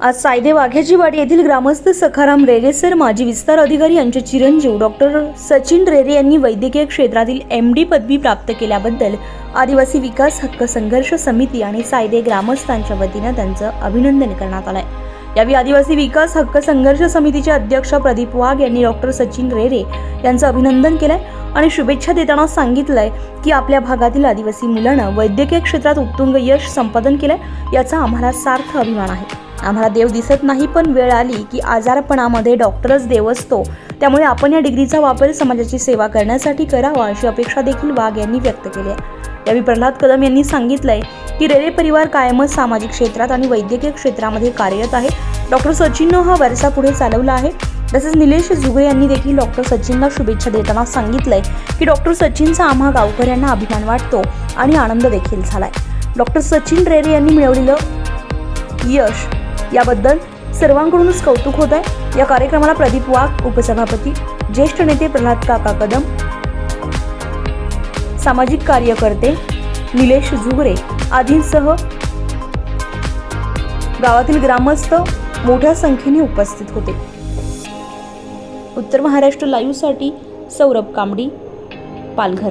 आज सायदे वाघ्याचीवाडी येथील ग्रामस्थ सखाराम रेरे सर माजी विस्तार अधिकारी यांचे चिरंजीव डॉक्टर सचिन रेरे यांनी वैद्यकीय क्षेत्रातील एम डी पदवी प्राप्त केल्याबद्दल आदिवासी विकास हक्क संघर्ष समिती आणि सायदे ग्रामस्थांच्या वतीनं त्यांचं अभिनंदन करण्यात आलंय. यावेळी आदिवासी विकास हक्क संघर्ष समितीचे अध्यक्ष प्रदीप वाघ यांनी डॉक्टर सचिन रेरे यांचं अभिनंदन केलंय आणि शुभेच्छा देताना सांगितलंय की आपल्या भागातील आदिवासी मुलांना वैद्यकीय क्षेत्रात उत्तुंग यश संपादन केलंय याचा आम्हाला सार्थ अभिमान आहे. आम्हाला देव दिसत नाही पण वेळ आली की आजारपणामध्ये डॉक्टरच देव असतो. त्यामुळे आपण या डिग्रीचा वापर समाजाची सेवा करण्यासाठी करावा अशी अपेक्षा देखील वाघ यांनी व्यक्त केली आहे. यावेळी प्रल्हाद कदम यांनी सांगितलंय की रेरे परिवार कायमच सामाजिक क्षेत्रात आणि वैद्यकीय क्षेत्रामध्ये कार्यरत आहे. डॉक्टर सचिननं हा वारसा पुढे चालवला आहे. तसेच निलेश झुगे यांनी देखील डॉक्टर सचिनला शुभेच्छा देताना सांगितलंय की डॉक्टर सचिनचा आम्हा गावकऱ्यांना अभिमान वाटतो आणि आनंद देखील झालाय. डॉक्टर सचिन रेरे यांनी मिळवलेलं यश याबद्दल सर्वांकडूनच कौतुक होत आहे. या कार्यक्रमाला प्रदीप वाघ उपसभापती ज्येष्ठ नेते प्रल्हाद काका कदम सामाजिक कार्यकर्ते निलेश झुगरे आदींसह गावातील ग्रामस्थ मोठ्या संख्येने उपस्थित होते. उत्तर महाराष्ट्र लाईव्हसाठी सौरभ कांबडी पालघर.